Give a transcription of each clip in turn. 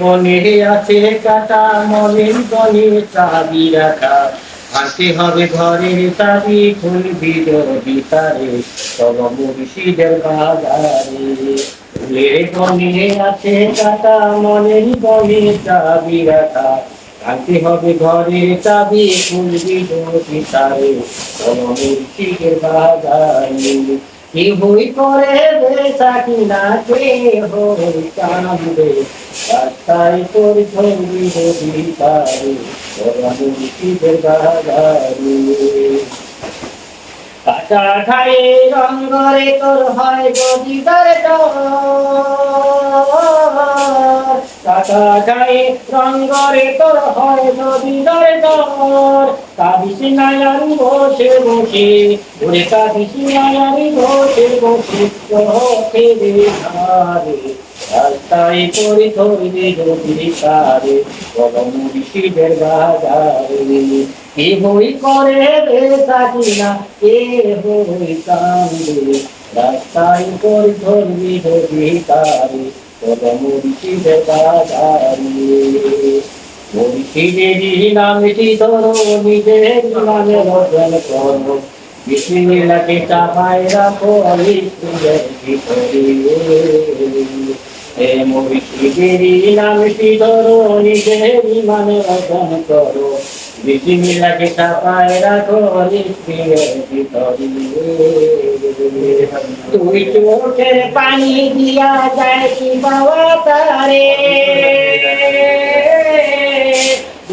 বনে আছে কাটা মলিন গনে চাবি রাখা আনতে হবে ঘরের চাবি ফুল বিরোধী তারে, তব মুর্শিদের বাগানে ফুলে বনে আছে কাটা মলিন গনে চাবি রাখা। আনতে হবে ঘরের চাবি খুলবি বিরোধী তারে কলমের মুর্শিদের বাজারে কি হই করে বেসা কিনা কে হই কামবে রাস্তায় তোর ছবি হবি তারে কলমের মুর্শিদের বাগানে কাটা খায়ে রঙ্গরে তোর হয় গদিদার কাটা খায়ে রঙ্গরে তোর হয় গদিদার ডর কাবিস নায়ারি বসে বসে ওরে কাবিস নায়ারি বসে বসে চোখে ধারে রাস্তায় পরি ধরবে যদি তারে বলম ঋষিদের বাজারে। কে হই করে রে সাকিনা কে হই কান্দে রাস্তায় পরি ধরবে যদি তারে বলম ঋষিদের বাজারে। মুর্শিদেরই নামটি ধরো, নিজের নামে রোজন করো। বিসমিল্লাহকে চাপায় রাখো আলিসের ভিতরে। হে মুর্শিদেরই নামটি ধরো নিজের নামে রোজন করো বিসমিল্লাহকে চাপায় রাখো তুই চোখের পানি দিয়া যায় কি বাবা তারে?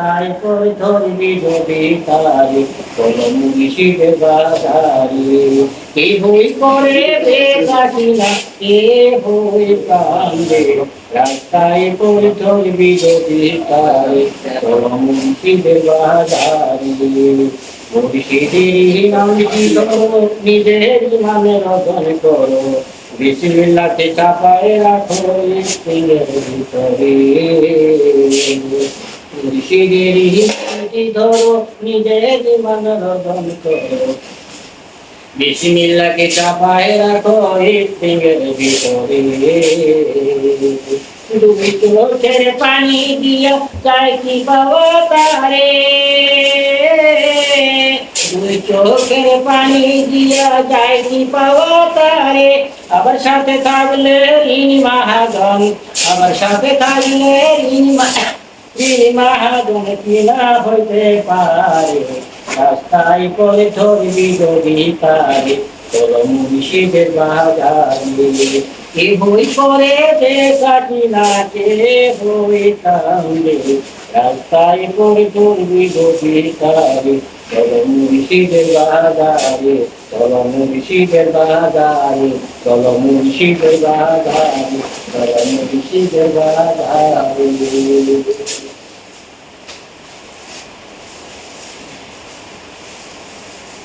রাস্তায় কই ধরবি যদি তারে? কোনো মুনিষিদের বাজারে। কে হই করে বেকাটি না কে হই কান্দে রাস্তায় কই ধরবি যদি তারে? কোনো মুনিষিদের বাজারে। মুর্শিদের নামটি ধরো নিজের নামে রজন করো। বিসমিল্লাহকে চাপায় রাখো ভিতরে। মুর্শিদের নামটি ধরো নিজের করো। বিসমিল্লাহকে চাপায় রাখো স্ত্রীর ভিতরে। দুই চোখের পানি দিয়া চাই কি তারে। দুই চোখের পানি দিয়া যায় কি পাওয়া তারে। আবার সাথে থাকলে ঋণ মহাজন আবার সাথে থাকলে মা- মহাজন কিনা হইতে পারে? রাস্তায় পরে ধরবি যদি তারে। তোর মুর্শিদের বাজারে কে বই করে দে কাটি না, কে বই কান্দে রাস্তায় পরে ধরবি যদি তারে। তোর মুর্শিদের বাজারে তোর মুর্শিদের বাজারে তোর মুর্শিদের বাজারে বাজারে।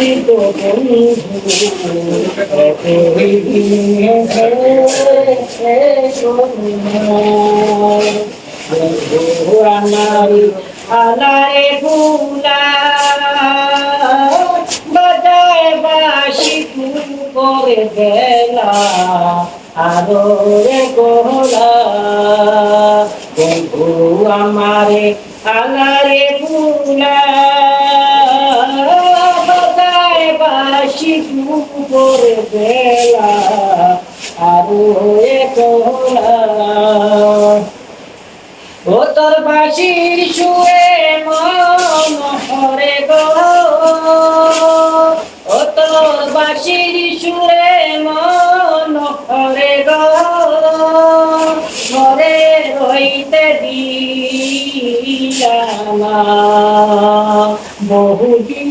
বেঙ্গনা আলারে ফুলা বাজায় বাসি ফুল করে বেলা আরও রে গোলা বন্ধু আমারে আলারে ফুলা দুপুরে বেলা আরও ও তোর বাসির শুয়ে মন হরে গো। ও তোর বাসির শুয়ে মন হরে গো। ঘরে রইতে দিলামা বহুদিন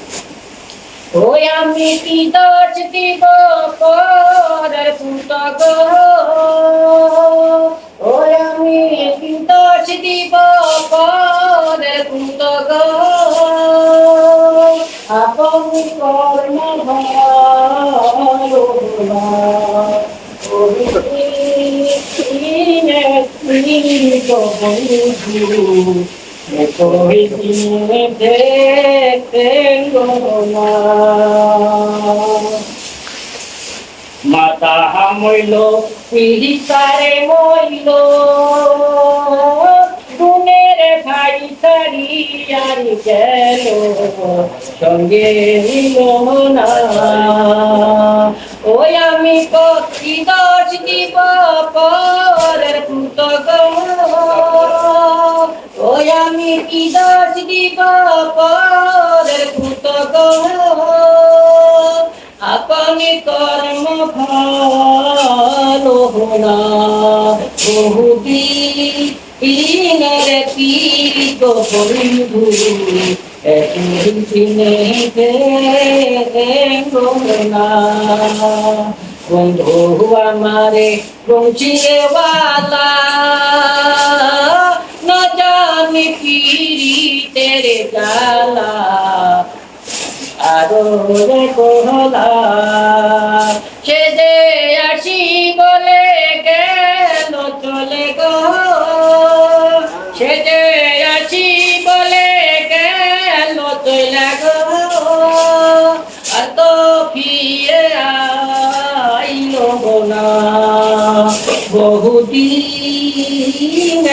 ওই আমি কি দোষ দিব পরের পুত গো ওই আমি কি দোষ দিব পরের পুত গো আপনি কর্ম ভালো Estoy tengo más. মাতা মইল পিড়িতারে মইল গুণের ভাই সারিয়ার গেল সঙ্গে নিল না ওই আমি কতি দশ দিব কি দিব পরের পুত আপনি কর্ম ভালো না বহুদিনের পীড়িত বন্ধু, একদিনে না। বন্ধু আমারে পৌঁছিয়ে বালা। ন জানি পীড়িতের জ্বালা, আরও কোহলা। সে যে আসি বলে গেল, চলে গো। সে যে আসি বলে গেল, চলে গো। আর তো ফিরে আইলো না। বহুদিনের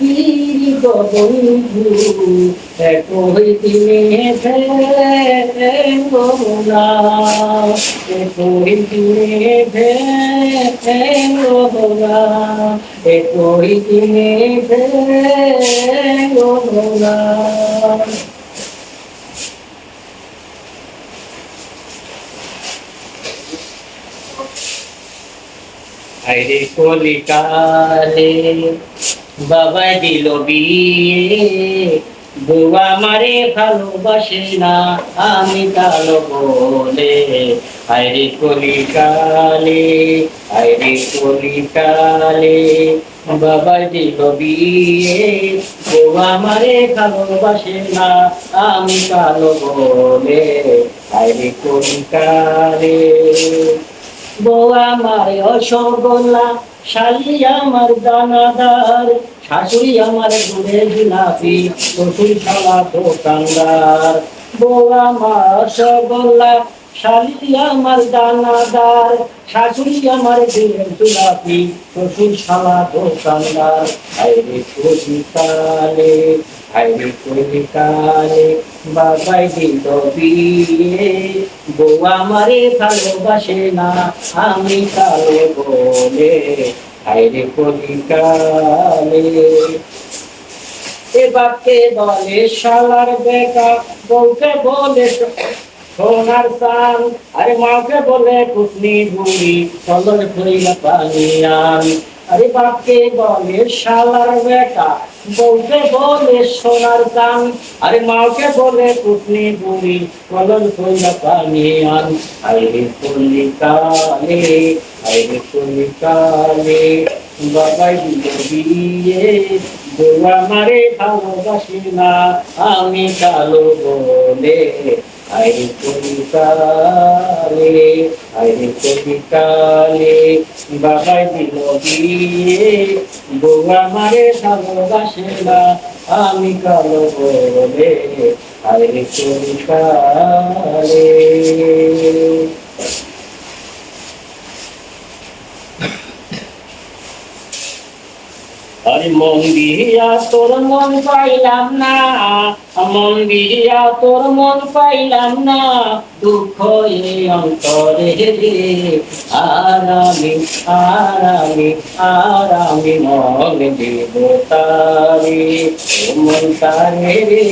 বন্ধু একই দিনে না একই দিনে গেলো একই দিনে কলিকালে বাবা দিল বিয়ে। বুয়া মারে ভালোবাসে না, আমি কালো বলে। আইরে কলিকালে আইরে কলিকালে, বাবা দিল বিয়ে। বুয়া মারে ভালোবাসে না, আমি কালো বলে। আইরে কলিকালে। বউ আমার অসগোল্লা শালি আমার দানাদার, শাশুড়ি আমার ঘুরে জিলাপি, শ্বশুর শালা দোকানদার বউ আমার অসগোল্লা শালি আমার দানাদার, শাশুড়ি আমার ঘুরে জিলাপি, শ্বশুর শালা দোকানদার আইরে কলিকালে আইরে কলিকালে বাবাই দিল বিয়ে। বউ আমারে ভালোবাসে না, আমি কালো বলে। আইরে কলিকালে বলে শালার বেকা বউকে বলে সোনার সান আরে মাকে বলে কুটনি বুড়ি চলর ফুরিলা পানি আরে বাপকে বলে শালার বেকা বউকে বলে সোনার কান আরে মাকে বলে কুটনি বুড়ি কলন ফুরিলা পানি আন, আইরে কলিকালে আইরে কলিকালে বাবাই দিল বিয়ে, বউ আমারে ভালোবাসে না, আমি কালো বলে। আইরে কবিতালে আইরে কবিতালে বাবাই দিল বিয়ে। বউ আমারে ভালোবাসে না, আমি কালো বলে কবিতালে আরে মন দিয়া তোর মন পাইলাম না। মন দিয়া তোর মন পাইলাম না, দুঃখ এ অন্তরে রে আর আমি আর আমি আর আমি মন দেব তারে। মন তারে রে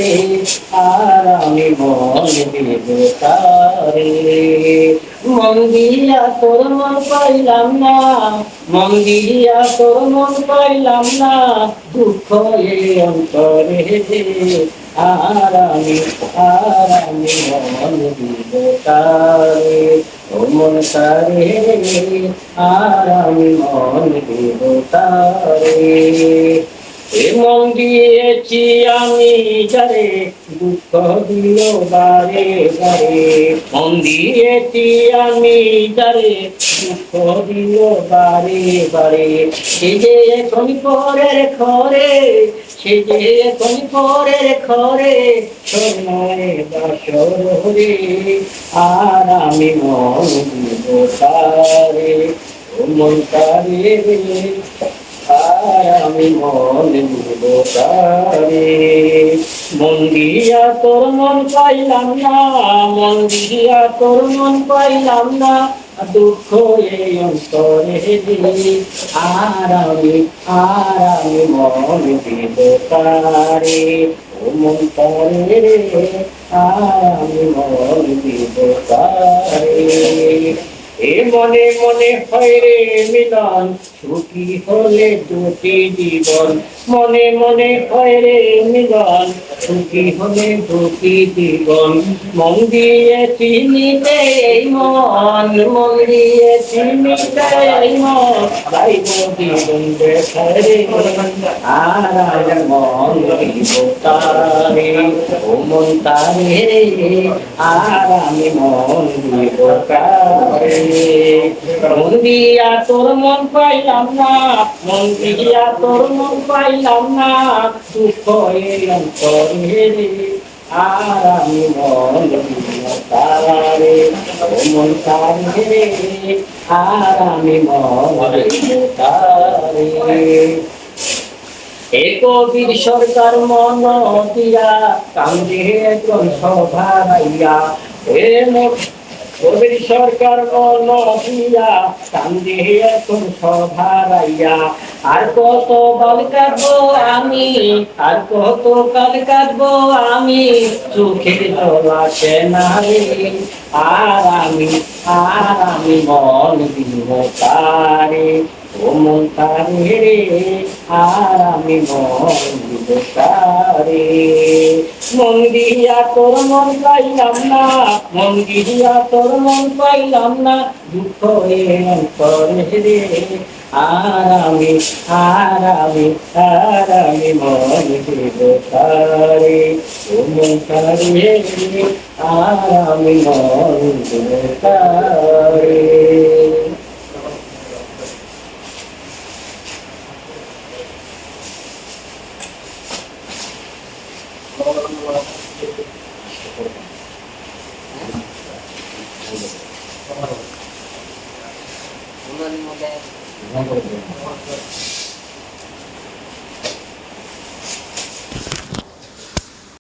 আর আমি মন দেব তারে। মন দিয়া তোর মন পাইলাম না, মন দিয়া তোর মন পাইলাম না, দুঃখ এ অন্তরে আর আমি আর আমি মন দিব তারে ও মন তারে আর মন দিব মন দিয়েছি আমি যারে দুঃখ দিল বারে বারে। মন দিয়েছি আমি যারে দুঃখ দিল বারে বারে। সে যে এখন পরের ঘরে সে যে এখন পরের ঘরে সোনায় বাসর রে আর আমি মন দিব তারে। মন তারে আর আমি মন তারে মন দিয়া তোর মন পাইলাম না, মন দিয়া তোর মন পাইলাম না। দুঃখ এই অন্তরে রে আর আমি আর আমি মন দিব তারে ও মন তারে আর আমি মন দিব এ মনে মনে হয় রে মিলন, সুখী হলে দুটি জীবন। মনে মনে হয় রে মিলন, সুখী হলে দুটি জীবন। মন দিয়ে চিনিতে এই মন মন দিয়ে চিনিতে এই মন। গাইব জীবন দেখারে আর মন তারে। ও মন তারে, আর আমি মন দিব তারে। মন দিয়া তোর মন পাইলাম না মন দিয়া তোর মন পাইলাম না দুঃখ এই অন্তরে রে আর আমি মন দিব তারে ও মন তারে রে আর আমি মন দিব তারে এ কবির সরকার মন দিয়া কান্দে এ মোর কবির সরকার মন কান্দি এখন সভারাইয়া আর কত বাল কাটবো আমি, আর কত কাল কাটবো আমি, চোখের জল আসে না আর আমি আর আমি মন দিব ও মন তারে আর আমি মন দিব তারে মন দিয়া তোর মন পাইলাম না, মন দিয়া তোর মন পাইলাম না দুঃখ অন্তরে রে। আর আমি আর আমি আর আমি মন দিব তারে ও মন তারে আর আমি মন দিব